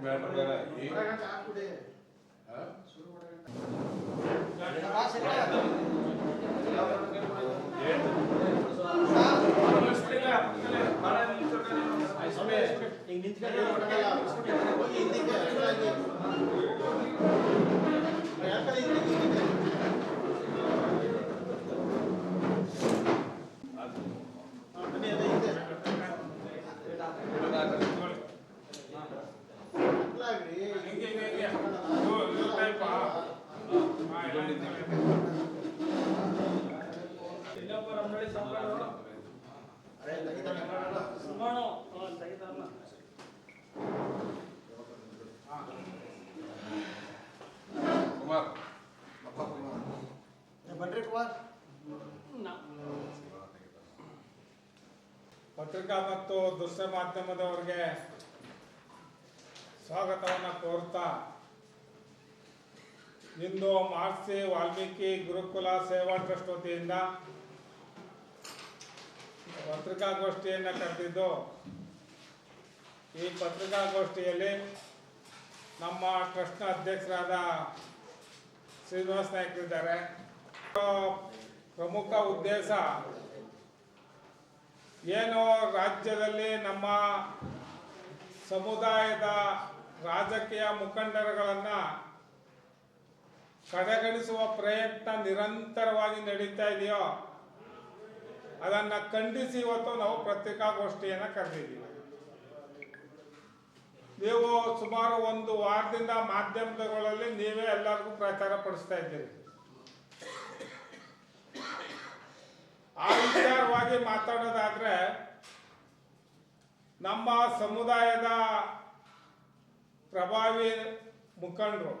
ಇದ್ ಮಾಡ್ಬಿಟ್ರೆ ಈ- ಹಾ? ಹಿಂಗೆ ಹಿಂಗೆ ಹಿಂಗೆ ಇದು ಇದು type ಆ? ಹಾ, ಎಲ್ಲ ಹಿಂಗೆ. ಕುಮಾರ್ ಬನ್ರಿ ಕುಮಾರ್ ಪತ್ರಿಕಾ ಮತ್ತು ದೃಶ್ಯ ಮಾಧ್ಯಮದವರಿಗೆ ಸ್ವಾಗತವನ್ನು ಕೋರ್ತಾ ಇಂದು ಮಹರ್ಷಿ ವಾಲ್ಮೀಕಿ ಗುರುಕುಲ ಸೇವಾ ಟ್ರಸ್ಟ್ ವತಿಯಿಂದ ಪತ್ರಿಕಾಗೋಷ್ಠಿಯನ್ನು ಕರೆದಿದ್ದು, ಈ ಪತ್ರಿಕಾಗೋಷ್ಠಿಯಲ್ಲಿ ನಮ್ಮ ಟ್ರಸ್ಟ್ನ ಅಧ್ಯಕ್ಷರಾದ ಶ್ರೀನಿವಾಸ್ ನಾಯ್ಕರಿದ್ದಾರೆ. ಪ್ರಮುಖ ಉದ್ದೇಶ ಏನು ರಾಜ್ಯದಲ್ಲಿ ನಮ್ಮ ಸಮುದಾಯದ ರಾಜಕೀಯ ಮುಖಂಡರುಗಳನ್ನು ಕಡೆಗಣಿಸುವ ಪ್ರಯತ್ನ ನಿರಂತರವಾಗಿ ನಡೀತಾ ಇದೆಯೋ, ಅದನ್ನು ಖಂಡಿಸಿ ಇವತ್ತು ನಾವು ಪತ್ರಿಕಾಗೋಷ್ಠಿಯನ್ನು ಕರೆದಿದ್ದೀವಿ. ನೀವು ಸುಮಾರು ಒಂದು ವಾರದಿಂದ ಮಾಧ್ಯಮಗಳಲ್ಲಿ ನೀವೇ ಎಲ್ಲರಿಗೂ ಪ್ರಚಾರ ಪಡಿಸ್ತಾ ಇದ್ದೀರಿ. ಆ ವಿಚಾರವಾಗಿ ಮಾತಾಡೋದಾದ್ರೆ ನಮ್ಮ ಸಮುದಾಯದ ಪ್ರಭಾವಿ ಮುಖಂಡರು,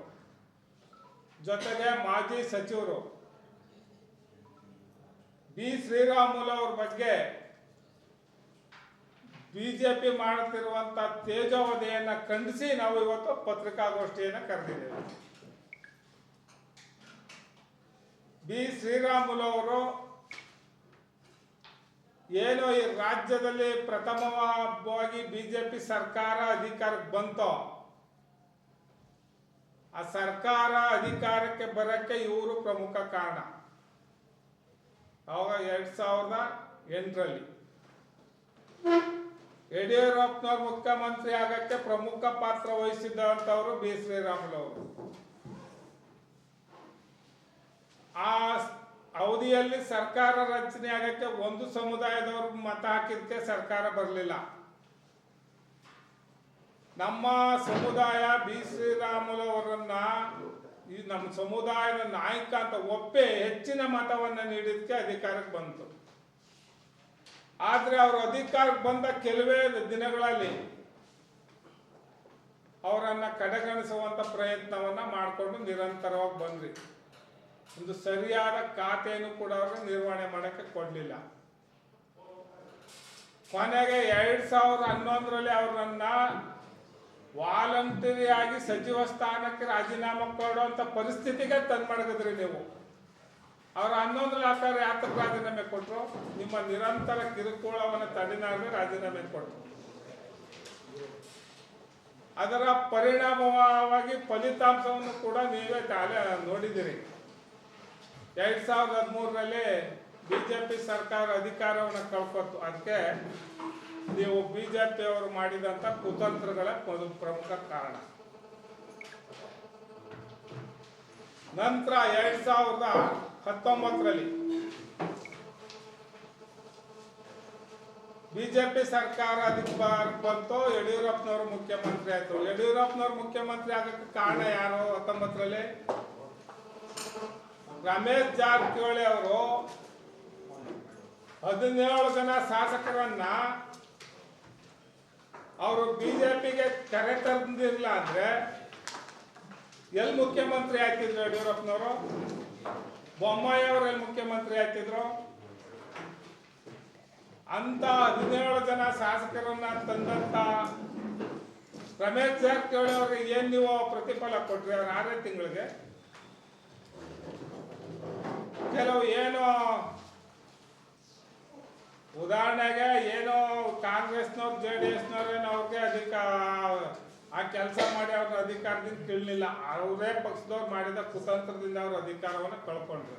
ಜೊತೆಗೆ ಮಾಜಿ ಸಚಿವರು ಬಿ. ಶ್ರೀರಾಮುಲು ಅವ್ರ ಬಗ್ಗೆ ಬಿಜೆಪಿ ಮಾಡುತ್ತಿರುವಂಥ ತೇಜೋವಧಿಯನ್ನು ಖಂಡಿಸಿ ನಾವು ಇವತ್ತು ಪತ್ರಿಕಾಗೋಷ್ಠಿಯನ್ನು ಕರೆದಿದ್ದೇವೆ. ಬಿ. ಶ್ರೀರಾಮುಲು ಅವರು ಏನು ಈ ರಾಜ್ಯದಲ್ಲಿ ಪ್ರಥಮವಾಗಿ ಬಿಜೆಪಿ ಸರ್ಕಾರ ಅಧಿಕಾರಕ್ಕೆ ಬಂತೋ, ಆ ಸರ್ಕಾರ ಅಧಿಕಾರಕ್ಕೆ ಬರಕ್ಕೆ ಇವರು ಪ್ರಮುಖ ಕಾರಣ. ಅವಾಗ ಎರಡ್ ಸಾವಿರದ ಎಂಟರಲ್ಲಿ ಯಡಿಯೂರಪ್ಪನವ್ರು ಮುಖ್ಯಮಂತ್ರಿ ಆಗಕ್ಕೆ ಪ್ರಮುಖ ಪಾತ್ರ ವಹಿಸಿದ್ದಂಥವ್ರು ಬಿ ಶ್ರೀರಾಮುಲು ಅವರು. ಆ ಅವಧಿಯಲ್ಲಿ ಸರ್ಕಾರ ರಚನೆ ಆಗಕ್ಕೆ ಒಂದು ಸಮುದಾಯದವರು ಮತ ಹಾಕಿದಕ್ಕೆ ಸರ್ಕಾರ ಬರಲಿಲ್ಲ. ನಮ್ಮ ಸಮುದಾಯ ಬಿ. ಶ್ರೀರಾಮುಲು ಅವರನ್ನ ಈ ನಮ್ಮ ಸಮುದಾಯದ ನಾಯಕ ಅಂತ ಒಪ್ಪೆ ಹೆಚ್ಚಿನ ಮತವನ್ನ ನೀಡಿದಕ್ಕೆ ಅಧಿಕಾರಕ್ಕೆ ಬಂತು. ಆದರೆ ಅವರು ಅಧಿಕಾರಕ್ಕೆ ಬಂದ ಕೆಲವೇ ದಿನಗಳಲ್ಲಿ ಅವರನ್ನ ಕಡೆಗಣಿಸುವಂತ ಪ್ರಯತ್ನವನ್ನ ಮಾಡಿಕೊಂಡು ನಿರಂತರವಾಗಿ ಬಂದ್ರಿ ಒಂದು ಸರಿಯಾದ ಖಾತೆಯನ್ನು ಕೂಡ ಅವ್ರಿಗೆ ನಿರ್ವಹಣೆ ಮಾಡಕ್ಕೆ ಕೊಡಲಿಲ್ಲ. ಕೊನೆಗೆ ಎರಡ್ ಸಾವಿರದ ಹನ್ನೊಂದರಲ್ಲಿ ಅವ್ರನ್ನ ವಾಲಂಟರಿ ಆಗಿ ಸಚಿವ ಸ್ಥಾನಕ್ಕೆ ರಾಜೀನಾಮೆ ಕೊಡುವಂತ ಪರಿಸ್ಥಿತಿಗೆ ತಂದು ಮಡಗಿದ್ರಿ ನೀವು. ಅವ್ರು ಹನ್ನೊಂದರಲ್ಲಿ ಆಕಾರ ಯಾತಕ್ಕೆ ರಾಜೀನಾಮೆ ಕೊಟ್ಟರು ನಿಮ್ಮ ನಿರಂತರ ಕಿರುಕುಳವನ್ನು ತಡೆನಾಗಿ ರಾಜೀನಾಮೆ ಕೊಟ್ಟರು ಅದರ ಪರಿಣಾಮವಾಗಿ ಫಲಿತಾಂಶವನ್ನು ಕೂಡ ನೀವೇ ತಾಲೆ ನೋಡಿದಿರಿ. ಎರಡ್ ಸಾವಿರದ ಹದಿಮೂರರಲ್ಲಿ ಬಿಜೆಪಿ ಸರ್ಕಾರ ಅಧಿಕಾರವನ್ನು ಕಳ್ಕೊತು ಅದಕ್ಕೆ ನೀವು ಬಿಜೆಪಿ ಅವರು ಮಾಡಿದಂತ ಕುತಂತ್ರಗಳ ಒಂದು ಪ್ರಮುಖ ಕಾರಣ. ನಂತರ ಎರಡ್ ಸಾವಿರದ ಹತ್ತೊಂಬತ್ತರಲ್ಲಿ ಬಿಜೆಪಿ ಸರ್ಕಾರ ಅಧಿಕಾರಕ್ಕೆ ಬಂತು ಯಡಿಯೂರಪ್ಪನವರು ಮುಖ್ಯಮಂತ್ರಿ ಆಯ್ತು. ಯಡಿಯೂರಪ್ಪನವರು ಮುಖ್ಯಮಂತ್ರಿ ಆಗಕ್ಕೆ ಕಾರಣ ಯಾರು ಹತ್ತೊಂಬತ್ತರಲ್ಲಿ? ರಮೇಶ್ ಜಾರಕಿಹೊಳಿ ಅವರು ಹದಿನೇಳು ಜನ ಶಾಸಕರನ್ನ ಅವರು ಬಿಜೆಪಿಗೆ ಕರೆ ತಂದಿಲ್ಲ ಅಂದ್ರೆ ಎಲ್ಲಿ ಮುಖ್ಯಮಂತ್ರಿ ಆಯ್ತಿದ್ರು ಯಡಿಯೂರಪ್ಪನವರು? ಬೊಮ್ಮಾಯಿ ಅವರು ಎಲ್ಲಿ ಮುಖ್ಯಮಂತ್ರಿ ಆಯ್ತಿದ್ರು? ಅಂತ ಹದಿನೇಳು ಜನ ಶಾಸಕರನ್ನ ತಂದಂತ ರಮೇಶ್ ಜಾರಕಿಹೊಳಿ ಅವ್ರಿಗೆ ಏನ್ ನೀವು ಪ್ರತಿಫಲ ಕೊಟ್ರಿ? ಅವ್ರ ಆರೇ ತಿಂಗಳಿಗೆ ಕೆಲವು ಏನೋ ಉದಾಹರಣೆಗೆ ಏನೋ ಕಾಂಗ್ರೆಸ್ನವ್ರು, ಜೆ ಡಿ ಎಸ್ನವ್ರೇನೋ ಅವ್ರಿಗೆ ಅಧಿಕ ಆ ಕೆಲಸ ಮಾಡಿ ಅವ್ರ ಅಧಿಕಾರದಿಂದ ಕೀಳಲಿಲ್ಲ. ಅವರೇ ಪಕ್ಷದವ್ರು ಮಾಡಿದ ಕುತಂತ್ರದಿಂದ ಅವ್ರ ಅಧಿಕಾರವನ್ನು ಕಳ್ಕೊಂಡ್ರು.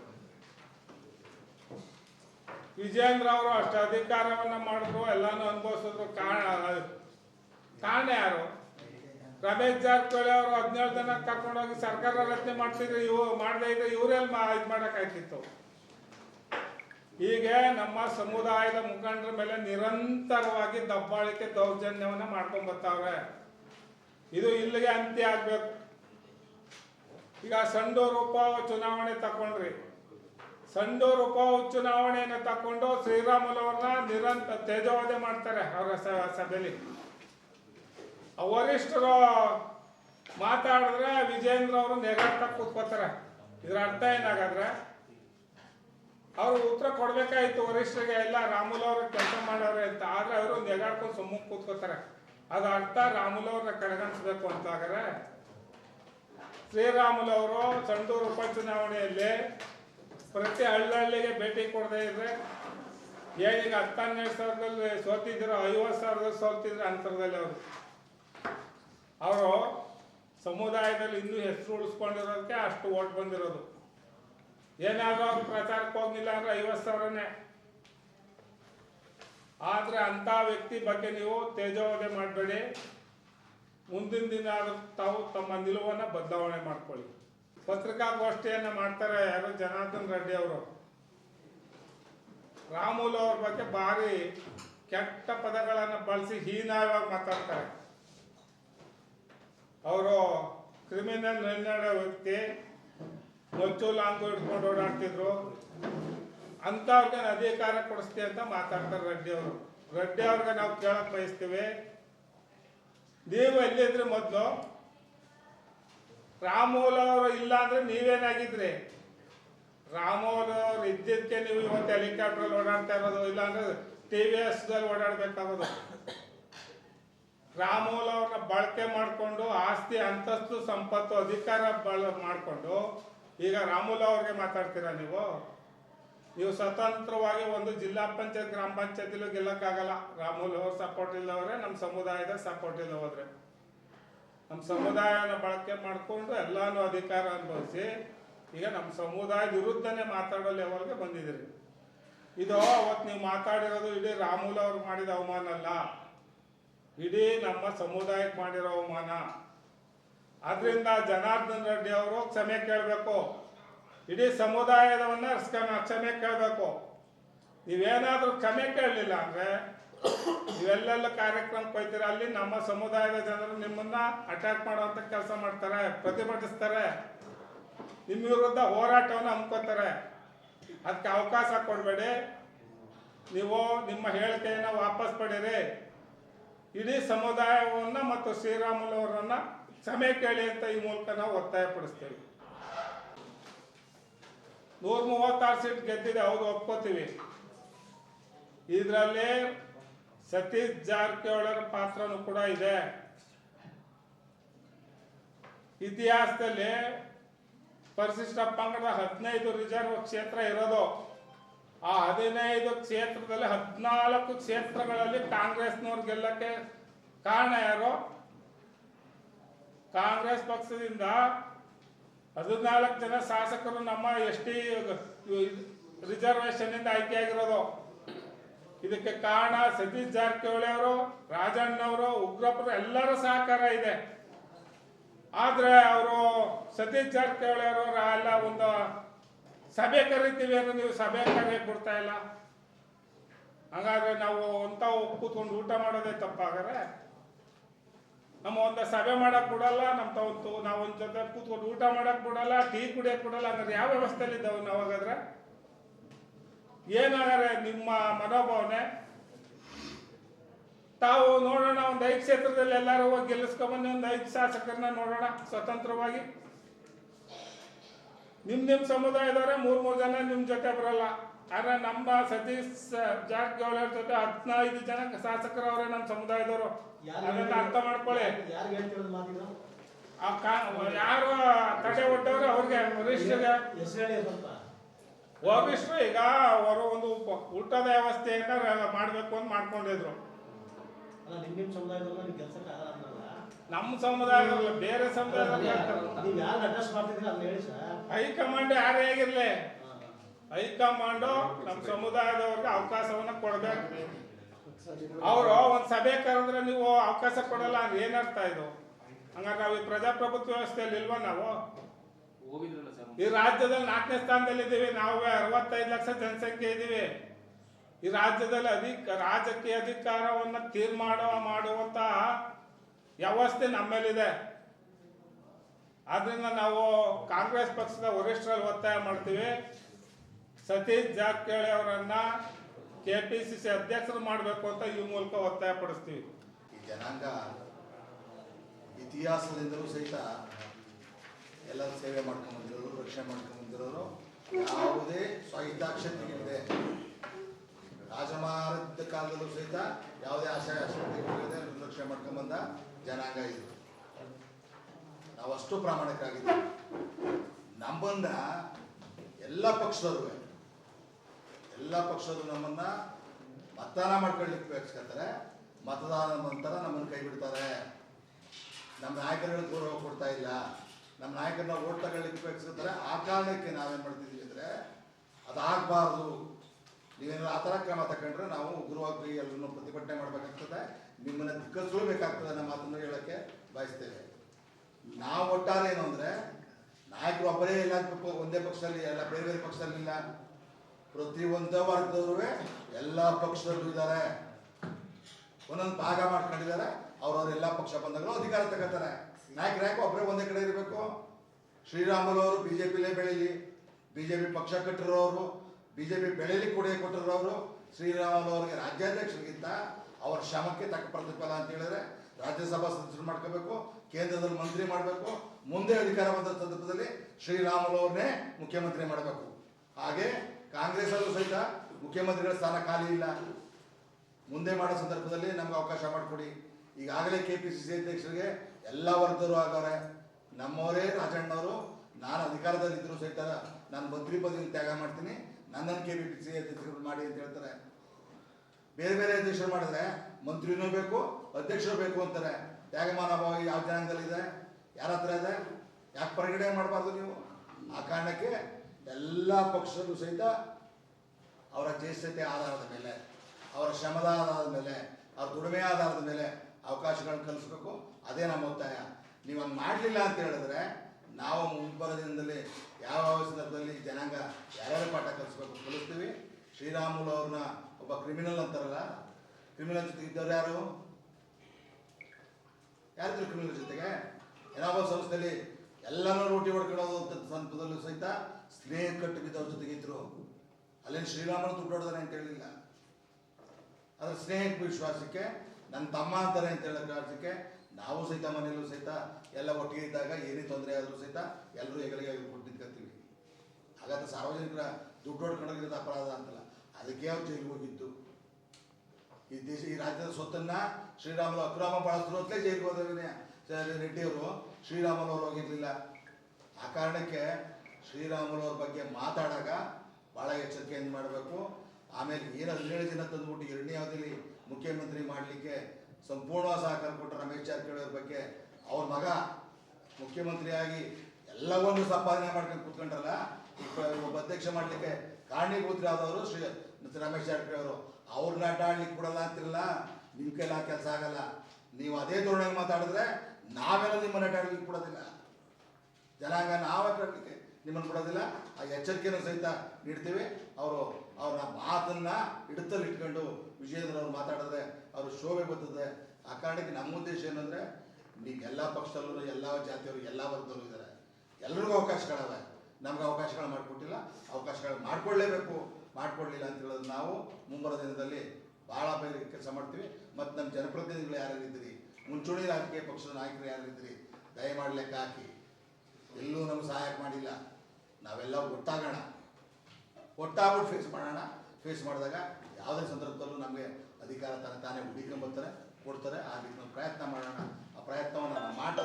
ವಿಜೇಂದ್ರ ಅವರು ಅಷ್ಟು ಅಧಿಕಾರವನ್ನ ಮಾಡಿದ್ರು, ಎಲ್ಲಾನು ಅನುಭವಿಸಿದ್ರು. ಕಾರಣ ಕಾರಣ ಯಾರು? ರಮೇಶ್ ಜಾರಕಿಹೊಳಿ ಅವರು ಹದಿನೇಳು ಜನ ಕರ್ಕೊಂಡೋಗಿ ಸರ್ಕಾರ ರಚನೆ ಮಾಡ್ತಿದ್ರೆ ಇವು ಮಾಡದೇ ಇದ್ರೆ ಇವರೆಲ್ಲ ಇದು ಮಾಡೋಕ್ಕಾಯ್ತಿತ್ತು? ಹೀಗೆ ನಮ್ಮ ಸಮುದಾಯದ ಮುಖಂಡರ ಮೇಲೆ ನಿರಂತರವಾಗಿ ದಬ್ಬಾಳಿಕೆ ದೌರ್ಜನ್ಯವನ್ನ ಮಾಡ್ಕೊಂಡು ಬರ್ತಾವ್ರೆ ಇದು ಇಲ್ಲಿಗೆ ಅಂತ್ಯ ಆಗ್ಬೇಕು. ಈಗ ಸಂಡೂರು ಉಪ ಚುನಾವಣೆ ತಕೊಂಡ್ರಿ. ಸಂಡೂರು ಉಪ ಚುನಾವಣೆಯನ್ನು ತಕೊಂಡು ಶ್ರೀರಾಮುಲು ಅವ್ರನ್ನ ನಿರಂತರ ತೇಜೋವಧೆ ಮಾಡ್ತಾರೆ ಅವರ ಸಭೆಯಲ್ಲಿ. ವರಿಷ್ಠರು ಮಾತಾಡಿದ್ರೆ ವಿಜೇಂದ್ರ ಅವರು ನೆಗಾಡ್ತಾ ಕೂತ್ಕೋತಾರೆ ಇದ್ರ ಅರ್ಥ ಏನಾಗಾದ್ರೆ, ಅವರು ಉತ್ತರ ಕೊಡ್ಬೇಕಾಯ್ತು ವರಿಷ್ಠರಿಗೆ ಎಲ್ಲ ರಾಮುಲು ಅವ್ರ ಕೆಲಸ ಮಾಡೋರೆ ಅಂತ, ಆದ್ರೆ ಅವರು ನೆಗಾಡ್ಕೊಂಡು ಸುಮ್ಮನೆ ಕೂತ್ಕೋತಾರೆ ಅದು ಅರ್ಥ ರಾಮುಲು ಅವ್ರನ್ನ ಕಡೆಗಣಿಸ್ಬೇಕು ಅಂತ ಹಾಗಾದ್ರೆ, ಶ್ರೀರಾಮುಲು ಅವರು ಸಂಡೂರು ಉಪಚುನಾವಣೆಯಲ್ಲಿ ಪ್ರತಿ ಹಳ್ಳಿಗೆ ಭೇಟಿ ಕೊಡದೇ ಇದ್ರೆ ಏನೀಗ ಹತ್ತನ್ನೆರಡು ಸಾವಿರದಲ್ಲಿ ಸೋತಿದ್ರು ಐವತ್ತು ಸಾವಿರದಲ್ಲಿ ಸೋತಿದ್ರು ಅಂತರದಲ್ಲಿ ಅವರು. ಅವರು ಸಮುದಾಯದಲ್ಲಿ ಇನ್ನೂ ಹೆಸರು ಉಳಿಸ್ಕೊಂಡಿರೋದಕ್ಕೆ ಅಷ್ಟು ಓಟ್ ಬಂದಿರೋದು. ಏನಾದರೂ ಅವ್ರು ಪ್ರಚಾರಕ್ಕೆ ಹೋಗ್ಲಿಲ್ಲ ಅಂದ್ರೆ ಐವತ್ತು ಸಾವಿರನೇ. ಆದ್ರೆ ಅಂಥ ವ್ಯಕ್ತಿ ಬಗ್ಗೆ ನೀವು ತೇಜೋವಧೆ ಮಾಡಬೇಡಿ. ಮುಂದಿನ ದಿನ ತಾವು ತಮ್ಮ ನಿಲುವನ್ನ ಬದಲಾವಣೆ ಮಾಡ್ಕೊಳ್ಳಿ. ಪತ್ರಿಕಾಗೋಷ್ಠಿಯನ್ನು ಮಾಡ್ತಾರೆ ಯಾರು? ಜನಾರ್ದನ್ ರೆಡ್ಡಿ ಅವರು. ರಾಮುಲು ಅವ್ರ ಬಗ್ಗೆ ಭಾರಿ ಕೆಟ್ಟ ಪದಗಳನ್ನು ಬಳಸಿ ಹೀನಾಯವಾಗಿ ಮಾತಾಡ್ತಾರೆ. ಅವರು ಕ್ರಿಮಿನಲ್ ನಿರ್ಣಯ ವ್ಯಕ್ತಿ ಮೊಚ್ಚು ಲಾಂಗು ಇಟ್ಕೊಂಡು ಓಡಾಡ್ತಿದ್ರು. ಅಂಥವ್ರಿಗೆ ಅಧಿಕಾರ ಕೊಡಿಸ್ತೀವಿ ಅಂತ ಮಾತಾಡ್ತಾರೆ ರೆಡ್ಡಿ ಅವರು. ರೆಡ್ಡಿ ಅವ್ರಿಗೆ ನಾವು ಕೇಳಕ್ ಬಯಸ್ತೀವಿ. ನೀವು ಎಲ್ಲಿದ್ರಿ ಮೊದಲು? ರಾಮೋಲ್ ಅವರು ಇಲ್ಲ ಅಂದ್ರೆ ನೀವೇನಾಗಿದ್ರಿ? ರಾಮೋಲ್ ಅವ್ರು ಇದ್ದಿದ್ದಕ್ಕೆ ನೀವು ಇವತ್ತು ಹೆಲಿಕಾಪ್ಟರ್ ಓಡಾಡ್ತಾ ಇರೋದು, ಇಲ್ಲ ಅಂದ್ರೆ ಟಿ ವಿ ಎಸ್ ಓಡಾಡ್ಬೇಕಾಗೋದು. ರಾಮೋಲ್ ಅವ್ರನ್ನ ಬಳಕೆ ಮಾಡಿಕೊಂಡು ಆಸ್ತಿ, ಅಂತಸ್ತು, ಸಂಪತ್ತು, ಅಧಿಕಾರ ಬಳ ಮಾಡಿಕೊಂಡು ಈಗ ರಾಮೂಲ ಅವ್ರಿಗೆ ಮಾತಾಡ್ತೀರಾ ನೀವು? ನೀವು ಸ್ವತಂತ್ರವಾಗಿ ಒಂದು ಜಿಲ್ಲಾ ಪಂಚಾಯತ್, ಗ್ರಾಮ ಪಂಚಾಯತಿಲೂ ಗೆಲ್ಲಕ್ಕಾಗಲ್ಲ. ರಾಮುಲು ಅವ್ರ ಸಪೋರ್ಟ್ ಇಲ್ಲವ್ರೆ ನಮ್ಮ ಸಮುದಾಯದ ಸಪೋರ್ಟ್ ಇಲ್ಲ ಹೋದ್ರೆ ನಮ್ಮ ಸಮುದಾಯನ ಬಳಕೆ ಮಾಡಿಕೊಂಡು ಎಲ್ಲಾನು ಅಧಿಕಾರ ಅನುಭವಿಸಿ ಈಗ ನಮ್ಮ ಸಮುದಾಯದ ವಿರುದ್ಧನೇ ಮಾತಾಡೋ ಲೆವೆಲ್ಗೆ ಬಂದಿದ್ದೀರಿ. ಇದು ಅವತ್ತು ನೀವು ಮಾತಾಡಿರೋದು ಇಡೀ ರಾಮೂಲ ಅವ್ರು ಮಾಡಿದ ಅವಮಾನ ಅಲ್ಲ. ಇಡೀ ನಮ್ಮ ಸಮುದಾಯಕ್ಕೆ ಮಾಡಿರೋ ಅವಮಾನ. ಅದರಿಂದ ಜನಾರ್ದನ್ ರೆಡ್ಡಿ ಅವರು ಕ್ಷಮೆ ಕೇಳಬೇಕು. ಇಡೀ ಸಮುದಾಯದವನ್ನ ಕ್ಷಮೆ ಕೇಳಬೇಕು. ನೀವೇನಾದರೂ ಕ್ಷಮೆ ಕೇಳಲಿಲ್ಲ ಅಂದ್ರೆ ನೀವೆಲ್ಲೆಲ್ಲ ಕಾರ್ಯಕ್ರಮಕ್ಕೆ ಹೋಗ್ತೀರ ಅಲ್ಲಿ ನಮ್ಮ ಸಮುದಾಯದ ಜನರು ನಿಮ್ಮನ್ನ ಅಟ್ಯಾಕ್ ಮಾಡುವಂತ ಕೆಲಸ ಮಾಡ್ತಾರೆ, ಪ್ರತಿಭಟಿಸ್ತಾರೆ. ನಿಮ್ಮ ವಿರುದ್ಧ ಹೋರಾಟವನ್ನು ಹಮ್ಕೋತಾರೆ. ಅದಕ್ಕೆ ಅವಕಾಶ ಕೊಡಬೇಡಿ. ನೀವು ನಿಮ್ಮ ಹೇಳಿಕೆಯನ್ನು ವಾಪಸ್ ಪಡೀರಿ ಇಡೀ ಸಮುದಾಯವನ್ನ ಮತ್ತು ಶ್ರೀರಾಮುಲವರನ್ನು ಕ್ಷಮೆ ಕೇಳಿ ಅಂತ ಈ ಮೂಲಕ ನಾವು ಒತ್ತಾಯ ಪಡಿಸ್ತೇವೆ. ನೂರ ಮೂವತ್ತಾರು ಸೀಟ್ ಗೆದ್ದಿದೆ, ಹೌದು, ಒಪ್ಕೋತೀವಿ. ಇದರಲ್ಲಿ ಸತೀಶ್ ಜಾರಕಿಹೊಳಿ ಪಾತ್ರನೂ ಕೂಡ ಇದೆ. ಇತಿಹಾಸದಲ್ಲಿ ಪರಿಶಿಷ್ಟ ಪಂಗಡ ಹದಿನೈದು ರಿಸರ್ವ್ ಕ್ಷೇತ್ರ ಇರೋದು. ಆ ಹದಿನೈದು ಕ್ಷೇತ್ರದಲ್ಲಿ ಹದಿನಾಲ್ಕು ಕ್ಷೇತ್ರಗಳಲ್ಲಿ ಕಾಂಗ್ರೆಸ್ನವ್ರು ಗೆಲ್ಲಕ್ಕೆ ಕಾರಣ ಯಾರು? ಕಾಂಗ್ರೆಸ್ ಪಕ್ಷದಿಂದ ಹದಿನಾಲ್ಕು ಜನ ಶಾಸಕರು ನಮ್ಮ ಎಸ್ ಟಿ ರಿಸರ್ವೇಶನ್ ಇಂದ ಆಯ್ಕೆಯಾಗಿರೋದು. ಇದಕ್ಕೆ ಕಾರಣ ಸತೀಶ್ ಜಾರಕಿಹೊಳಿ ಅವರು ರಾಜಣ್ಣವರು ಉಗ್ರಪ್ಪರು ಎಲ್ಲರ ಸಹಕಾರ ಇದೆ. ಆದ್ರೆ ಅವರು ಸತೀಶ್ ಜಾರಕಿಹೊಳಿ ಅವರು ಎಲ್ಲ ಒಂದು ಸಭೆ ಕರಿತೀವಿ ಅಂದ್ರೆ ನೀವು ಸಭೆ ಕರೆಯಕ್ಕೆ ಕೊಡ್ತಾ ಇಲ್ಲ. ಹಂಗಾದ್ರೆ ನಾವು ಅಂತ ಕೂತ್ಕೊಂಡು ಊಟ ಮಾಡೋದೇ ತಪ್ಪಾಗಾರೆ. ನಮ್ಮ ಒಂದು ಸಭೆ ಮಾಡಕ್ ಬಿಡಲ್ಲ, ನಮ್ಮ ತಾವಂತು ನಾವು ಒಂದ್ ಜೊತೆ ಕೂತ್ಕೊಂಡು ಊಟ ಮಾಡಕ್ ಬಿಡಲ್ಲ, ಟೀ ಕುಡಿಯಕ್ ಬಿಡಲ್ಲ ಹಂಗಾದ್ರೆ ಯಾವ ವ್ಯವಸ್ಥೆಯಲ್ಲಿ ಇದ್ದಾವೆ ನಾವು ಹಾಗಾದ್ರೆ? ಏನಾಗಾರೆ ನಿಮ್ಮ ಮನೋಭಾವನೆ? ತಾವು ನೋಡೋಣ, ಒಂದು ಐದು ಕ್ಷೇತ್ರದಲ್ಲಿ ಎಲ್ಲರೂ ಹೋಗಿ ಗೆಲ್ಲಿಸ್ಕೊಂಡ್ಬಂದು ಒಂದು ಐದು ಶಾಸಕರನ್ನ ನೋಡೋಣ, ಸ್ವತಂತ್ರವಾಗಿ. ನಿಮ್ ನಿಮ್ಮ ಸಮುದಾಯದವರೇ ಮೂರು ಮೂರು ಜನ ನಿಮ್ಮ ಜೊತೆ ಬರಲ್ಲ. ಆದರೆ ನಮ್ಮ ಸತೀಶ್ ಜಾರಕಿಹೊಳಿ ಅವ್ರ ಜೊತೆ ಹದಿನೈದು ಜನ ಶಾಸಕರು ಅವರೇ ನಮ್ಮ ಸಮುದಾಯದವರು ಅದನ್ನ ಅರ್ಥ ಮಾಡ್ಕೊಳ್ಳಿ. ಯಾರು ತಡೆ ಒಟ್ಟವ್ರೆ ಅವ್ರಿಗೆ ವರಿಷ್ಠರಿಗೆ. ವರಿಷ್ಠರು ಈಗ ಅವರು ಒಂದು ಊಟದ ವ್ಯವಸ್ಥೆಯನ್ನ ರ- ಮಾಡ್ಬೇಕು ಅಂತ ಮಾಡ್ಕೊಂಡಿದ್ರು. ನಿಮ್ಮ ನಿಮ್ ಸಮುದಾಯದವ್ರನ್ನ ನೀವು ಕೆಲ್ಸಕ್ಕೆ ಆಗಲ್ಲ ಅಂದ್ರಲ್ಲ ನಮ್ಮ ಸಮುದಾಯದಲ್ಲ ಬೇರೆ ಸಮುದಾಯ. ನೀವು ಯಾರು ಅಡ್ರೆಸ್ ಮಾಡ್ತಿದ್ದೀರಿ ಅದನ್ನ ಹೇಳಿ ಸರ್ ಹೈಕಮಾಂಡ್ ಯಾರೇ ಆಗಿರ್ಲಿ ಹೈಕಮಾಂಡ್ ನಮ್ಮ ಸಮುದಾಯದವ್ರಿಗೆ ಅವಕಾಶವನ್ನ ಕೊಡ್ಬೇಕು. ಅವರು ಒಂದ್ ಸಭೆ ಕರೆದ್ರೆ ನೀವು ಅವಕಾಶ ಕೊಡಲ್ಲ ಅಂದ್ರೆ ಏನರ್ಥ ಇದು? ಹಂಗಾರೆ ನಾವು ಈ ಪ್ರಜಾಪ್ರಭುತ್ವ ವ್ಯವಸ್ಥೆಯಲ್ಲಿ ಇಲ್ವಾ ನಾವು? ಈ ರಾಜ್ಯದಲ್ಲಿ ನಾಲ್ಕನೇ ಸ್ಥಾನದಲ್ಲಿ ಇದ್ದೀವಿ ನಾವು ಅರವತ್ತೈದು ಲಕ್ಷ ಜನಸಂಖ್ಯೆ ಇದ್ದೀವಿ ಈ ರಾಜ್ಯದಲ್ಲಿ ಅಧಿಕ ರಾಜಕೀಯ ಅಧಿಕಾರವನ್ನ ತೀರ್ಮಾನ ಮಾಡುವಂತಹ ವ್ಯವಸ್ಥೆ ನಮ್ಮಲ್ಲಿದೆ ಆದ್ರಿಂದ ನಾವು ಕಾಂಗ್ರೆಸ್ ಪಕ್ಷದ ವರಿಷ್ಠರಲ್ಲಿ ಒತ್ತಾಯ ಮಾಡ್ತೀವಿ. ಸತೀಶ್ ಜಾರಕಿಹೊಳಿ ಅವರನ್ನ ಕೆ ಪಿ ಸಿ ಸಿ ಅಧ್ಯಕ್ಷರು ಮಾಡಬೇಕು ಅಂತ ಈ ಮೂಲಕ ಒತ್ತಾಯ ಪಡಿಸ್ತೀವಿ. ಈ ಜನಾಂಗ ಇತಿಹಾಸದಿಂದಲೂ ಸಹಿತ ಎಲ್ಲರೂ ಸೇವೆ ಮಾಡ್ಕೊಂಡು ರಕ್ಷಣೆ ಮಾಡ್ಕೊಂಡು ಬಂದಿರೋರು, ಯಾವುದೇ ಸ್ವಹಿತಾಕ್ಷತೆಗಳಿದೆ ರಾಜಮಾರದ ಕಾಲದಲ್ಲೂ ಸಹಿತ ಯಾವುದೇ ಆಶಯ ಅಷ್ಟೇ ನಿರ್ಲಕ್ಷ್ಯ ಮಾಡ್ಕೊಂಡ್ಬಂದ ಬಂದ ಜನಾಂಗ ಇದು. ನಾವಷ್ಟು ಪ್ರಾಮಾಣಿಕರಾಗಿದ್ದೀವಿ. ನಮ್ಮನ್ನ ಎಲ್ಲ ಪಕ್ಷದವರು ಎಲ್ಲ ಪಕ್ಷದವರು ನಮ್ಮನ್ನ ಮತದಾನ ಮಾಡ್ಕೊಳ್ಳಿಕ್ಕೆ ಉಪಯೋಗಿಸ್ಕೊತಾರೆ. ಮತದಾನ ನಂತರ ನಮ್ಮನ್ನು ಕೈ ಬಿಡ್ತಾರೆ. ನಮ್ಮ ನಾಯಕರುಗಳಿಗೆ ಗೌರವ ಕೊಡ್ತಾ ಇಲ್ಲ. ನಮ್ಮ ನಾಯಕರನ್ನ ಓಟ್ ತಗೊಳ್ಳಿಕ್ಕೆ ಉಪಯೋಗಿಸ್ಕೊತಾರೆ. ಆ ಕಾರಣಕ್ಕೆ ನಾವೇನು ಮಾಡ್ತಿದ್ದೀವಿ ಅಂದರೆ ಅದಾಗಬಾರ್ದು. ನೀವೇನಾದ್ರು ಆ ಥರ ಕ್ರಮ ತಗೊಂಡ್ರೆ ನಾವು ಉಗ್ರವಾಗಿ ಎಲ್ಲರನ್ನು ಪ್ರತಿಭಟನೆ ಮಾಡಬೇಕಾಗ್ತದೆ. ನಿಮ್ಮನ್ನು ಧಿಕ್ಕರಿಸಲೇಬೇಕಾಗ್ತದೆ ನಮ್ಮ ಮಾತನ್ನು ಹೇಳೋಕ್ಕೆ ಬಯಸ್ತೇವೆ. ನಾವು ಒಟ್ಟಾರೆ ಏನು ಅಂದರೆ, ನಾಯಕರು ಒಬ್ಬರೇ ಇಲ್ಲ ಒಂದೇ ಪಕ್ಷದಲ್ಲಿ ಎಲ್ಲ ಬೇರೆ ಬೇರೆ ಪಕ್ಷದಲ್ಲಿ ಇಲ್ಲ. ಪ್ರತಿಯೊಂದು ವರ್ಗದವರು ಎಲ್ಲ ಪಕ್ಷದಲ್ಲೂ ಇದ್ದಾರೆ. ಒಂದೊಂದು ಭಾಗ ಮಾಡ್ಕೊಂಡಿದ್ದಾರೆ. ಅವ್ರವ್ರು ಎಲ್ಲ ಪಕ್ಷ ಬಂದಾಗಲೂ ಅಧಿಕಾರ ತಗೋತಾರೆ. ನಾಯಕರು ಯಾಕೆ ಒಬ್ಬರೇ ಒಂದೇ ಕಡೆ ಇರಬೇಕು? ಶ್ರೀರಾಮುಲು ಅವರು ಬಿ ಜೆ ಪಿಲೇ ಬೆಳೀಲಿ. ಬಿ ಜೆ ಪಿ ಪಕ್ಷ ಕಟ್ಟಿರೋರು. ಬಿ ಜೆ ಪಿ ಬೆಳೀಲಿ ಕೂಡ ಕೊಟ್ಟಿರೋರು ಶ್ರೀರಾಮುಲು ಅವರಿಗೆ ರಾಜ್ಯಾಧ್ಯಕ್ಷರಿಗಿಂತ ಅವರ ಶ್ರಮಕ್ಕೆ ತಕ್ಕ ಪ್ರತಿಫಲ ಅಂತ ಹೇಳಿದ್ರೆ ರಾಜ್ಯಸಭಾ ಸದಸ್ಯರು ಮಾಡ್ಕೋಬೇಕು, ಕೇಂದ್ರದಲ್ಲಿ ಮಂತ್ರಿ ಮಾಡಬೇಕು, ಮುಂದೆ ಅಧಿಕಾರ ಬಂದ ಸಂದರ್ಭದಲ್ಲಿ ಶ್ರೀರಾಮುಲು ಅವ್ರನ್ನೇ ಮುಖ್ಯಮಂತ್ರಿ ಮಾಡಬೇಕು. ಹಾಗೆ ಕಾಂಗ್ರೆಸ್ ಅವರು ಸಹಿತ ಮುಖ್ಯಮಂತ್ರಿಗಳ ಸ್ಥಾನ ಖಾಲಿ ಇಲ್ಲ. ಮುಂದೆ ಮಾಡೋ ಸಂದರ್ಭದಲ್ಲಿ ನಮ್ಗೆ ಅವಕಾಶ ಮಾಡಿಕೊಡಿ. ಈಗಾಗಲೇ ಕೆ ಪಿ ಸಿ ಸಿ ಅಧ್ಯಕ್ಷರಿಗೆ ಎಲ್ಲ ವರ್ಗದವರು ಆಗವ್ರೆ. ನಮ್ಮವರೇ ರಾಜಣ್ಣವರು. ನಾನು ಅಧಿಕಾರದಲ್ಲಿ ಇದ್ರು ಸಹಿತ ನಾನು ಮಂತ್ರಿ ಪದವಿ ತ್ಯಾಗ ಮಾಡ್ತೀನಿ. ನನ್ನನ್ನು ಕೆ ಪಿ ಸಿ ಅಧ್ಯಕ್ಷರು ಮಾಡಿ ಅಂತ ಹೇಳ್ತಾರೆ. ಬೇರೆ ಬೇರೆ ಅಧ್ಯಕ್ಷರು ಮಾಡಿದ್ರೆ ಮಂತ್ರಿನೂ ಬೇಕು, ಅಧ್ಯಕ್ಷರು ಬೇಕು ಅಂತಾರೆ. ತ್ಯಾಗಮಾನ ಭಾವ ಯಾವ ಜನಾಂಗದಲ್ಲಿದೆ ಯಾರ ಹತ್ರ ಇದೆ? ಯಾಕೆ ಪರಿಗಣನೆ ಮಾಡಬಾರ್ದು ನೀವು? ಆ ಕಾರಣಕ್ಕೆ ಎಲ್ಲ ಪಕ್ಷದಲ್ಲೂ ಸಹಿತ ಅವರ ಜ್ಯೇಷ್ಠತೆ ಆಧಾರದ ಮೇಲೆ, ಅವರ ಶ್ರಮದ ಆಧಾರದ ಮೇಲೆ, ಅವ್ರ ದುಡಿಮೆ ಆಧಾರದ ಮೇಲೆ ಅವಕಾಶಗಳನ್ನು ಕಲಿಸ್ಬೇಕು. ಅದೇ ನಮ್ಮ ಒತ್ತಾಯ. ನೀವು ಹಂಗೆ ಮಾಡಲಿಲ್ಲ ಅಂತ ಹೇಳಿದ್ರೆ ನಾವು ಮುಂಬರುವ ದಿನದಲ್ಲಿ ಯಾವ ಯಾವ ಸಂದರ್ಭದಲ್ಲಿ ಜನಾಂಗ ಯಾರ್ಯಾರು ಪಾಠ ಕಲಿಸ್ಬೇಕು ಕಲಿಸ್ತೀವಿ. ಶ್ರೀರಾಮುಲು ಅವ್ರನ್ನ ಒಬ್ಬ ಕ್ರಿಮಿನಲ್ ಅಂತಾರಲ್ಲ ಕ್ರಿಮಿನಲ್ ಜೊತೆ ಇದ್ದವ್ರು ಯಾರು? ಯಾರಿದ್ರು ಕ್ರಿಮಿನಲ್ ಜೊತೆಗೆ? ಯಾವ ಸಂಸ್ಥೆಯಲ್ಲಿ ಎಲ್ಲನೂ ರೂಟಿ ಹೊಡ್ಕೊಳ್ಳೋದು ಅಂತ ಸಂದರ್ಭದಲ್ಲೂ ಸಹಿತ ಸ್ನೇಹ ಕಟ್ಟು ಬಿದ್ದವ್ರ ಜೊತೆಗೆ ಇದ್ರು. ಅಲ್ಲೇನು ಶ್ರೀರಾಮನ ದುಡ್ಡು ಅಂತ ಹೇಳಿಲ್ಲ. ಅದ್ರ ಸ್ನೇಹಕ್ಕೆ ವಿಶ್ವಾಸಕ್ಕೆ ನನ್ನ ತಮ್ಮ ಅಂತಾರೆ ಅಂತ ಹೇಳೋ ಕಾರಣಕ್ಕೆ ನಾವು ಸಹಿತ ಮನೆಯಲ್ಲೂ ಸಹಿತ ಎಲ್ಲ ಒಟ್ಟಿಗೆ ಇದ್ದಾಗ ಏನೇ ತೊಂದರೆ ಆದರೂ ಸಹಿತ ಎಲ್ಲರೂ ಹೆಗಲಿಗೆ ಕೊಟ್ಟು ನಿಂತ್ಕೊತೀವಿ ಹಾಗಾದ್ರೆ ಸಾರ್ವಜನಿಕರ ದುಡ್ಡು ಹೊಡ್ಕೊಂಡಿರೋದು ಅಪರಾಧ ಅಂತಲ್ಲ. ಅದಕ್ಕೆ ಅವ್ರು ಜೈಲಿಗೆ ಹೋಗಿದ್ದು. ಈ ದೇಶ, ಈ ರಾಜ್ಯದ ಸ್ವತ್ತನ್ನ ಶ್ರೀರಾಮುಲು ಅಕ್ರಮ ಬಳಸಿದ್ರು ಅಂತಲೇ ಜೈಲಿಗೆ ರೆಡ್ಡಿ ರೆಡ್ಡಿಯವರು. ಶ್ರೀರಾಮುಲು ಅವರು ಹೋಗಿರಲಿಲ್ಲ. ಆ ಕಾರಣಕ್ಕೆ ಶ್ರೀರಾಮುಲು ಅವ್ರ ಬಗ್ಗೆ ಮಾತಾಡಾಗ ಭಾಳ ಎಚ್ಚರಿಕೆಯನ್ನು ಮಾಡಬೇಕು. ಆಮೇಲೆ ಏನು ಹದಿನೇಳು ದಿನ ತಂದುಬಿಟ್ಟು ಎರಡನೇ ಅವಧಿಯಲ್ಲಿ ಮುಖ್ಯಮಂತ್ರಿ ಮಾಡಲಿಕ್ಕೆ ಸಂಪೂರ್ಣ ಸಹಕಾರ ಕೊಟ್ಟ ರಮೇಶ್ ಜಾರಕಿಹೊಳಿ ಅವ್ರ ಬಗ್ಗೆ ಅವ್ರ ಮಗ ಮುಖ್ಯಮಂತ್ರಿಯಾಗಿ ಎಲ್ಲವನ್ನೂ ಸಂಪಾದನೆ ಮಾಡ್ಕೊಂಡು ಕೂತ್ಕೊಂಡ್ರಲ್ಲ ಒಬ್ಬ ಅಧ್ಯಕ್ಷ ಮಾಡಲಿಕ್ಕೆ ಕಾರಣೀಭೂತರಾದವರು ಶ್ರೀ ರಮೇಶ್ ಜಾರಕಿಹೊಳಿ ಅವರು. ಅವ್ರನ್ನ ಅಡ್ಡಾಡ್ಲಿಕ್ಕೆ ಕೊಡಲ್ಲ ಅಂತಿರಲ್ಲ ನಿಮ್ಮ ಕೈಲಿ ಆ ಕೆಲಸ ಆಗಲ್ಲ. ನೀವು ಅದೇ ಧೋರಣೆ ಮಾತಾಡಿದ್ರೆ ನಾವೆಲ್ಲ ನಿಮ್ಮನ್ನ ಅಡ್ಡಾಡ್ಲಿಕ್ಕೆ ಕೊಡೋದಿಲ್ಲ. ಜನಾಂಗ ನಾವು ಅಡ್ಡಾಡ್ಲಿಕ್ಕೆ ನಿಮ್ಮನ್ನು ಕೊಡೋದಿಲ್ಲ. ಆ ಎಚ್ಚರಿಕೆಯನ್ನು ಸಹಿತ ನೀಡ್ತೀವಿ. ಅವರು ಅವರ ಮಾತನ್ನ ಹಿಡಿತಲ್ಲಿ ಇಟ್ಕೊಂಡು ವಿಜಯೇಂದ್ರ ಅವ್ರು ಮಾತಾಡಿದ್ರೆ ಅವರು ಶೋಭೆ ಬರ್ತದೆ ಆ ಕಾರಣಕ್ಕೆ ನಮ್ಮ ಉದ್ದೇಶ ಏನಂದ್ರೆ ನೀವು ಎಲ್ಲ ಪಕ್ಷದಲ್ಲೂ ಎಲ್ಲ ಜಾತಿಯವರು, ಎಲ್ಲ ವರ್ಗದವರು ಇದ್ದಾರೆ ಎಲ್ರಿಗೂ ಅವಕಾಶಗಳವೆ. ನಮ್ಗೆ ಅವಕಾಶಗಳು ಮಾಡಿಕೊಟ್ಟಿಲ್ಲ. ಅವಕಾಶಗಳು ಮಾಡಿಕೊಳ್ಳೇಬೇಕು ಮಾಡಿಕೊಳ್ಳಿಲ್ಲ ಅಂತ ಹೇಳೋದು ನಾವು ಮುಂಬರುವ ದಿನದಲ್ಲಿ ಭಾಳ ಬೇಗ ಕೆಲಸ ಮಾಡ್ತೀವಿ. ಮತ್ತು ನಮ್ಮ ಜನಪ್ರತಿನಿಧಿಗಳು ಯಾರ್ಯಾರಿದ್ದೀರಿ ಮುಂಚೂಣಿ ರಾಜಕೀಯ ಪಕ್ಷದ ನಾಯಕರು ಯಾರಿದ್ದೀರಿ ದಯಮಾಡಿ ಲೆಕ್ಕ ಹಾಕಿ. ಎಲ್ಲೂ ನಮ್ಗೆ ಸಹಾಯ ಮಾಡಿಲ್ಲ. ನಾವೆಲ್ಲ ಒಟ್ಟಾಗೋಣ. ಒಟ್ಟಾಗ್ಬಿಟ್ಟು ಫೇಸ್ ಮಾಡೋಣ. ಫೇಸ್ ಮಾಡಿದಾಗ ಯಾವುದೇ ಸಂದರ್ಭದಲ್ಲೂ ನಮಗೆ ಅಧಿಕಾರ ತಾನೇ ಹುಡುಕೊಂಬರ್ತಾರೆ ಕೊಡ್ತಾರೆ. ಆ ರೀತಿ ನಾವು ಪ್ರಯತ್ನ ಮಾಡೋಣ. ప్రయత్నం అన్న మాట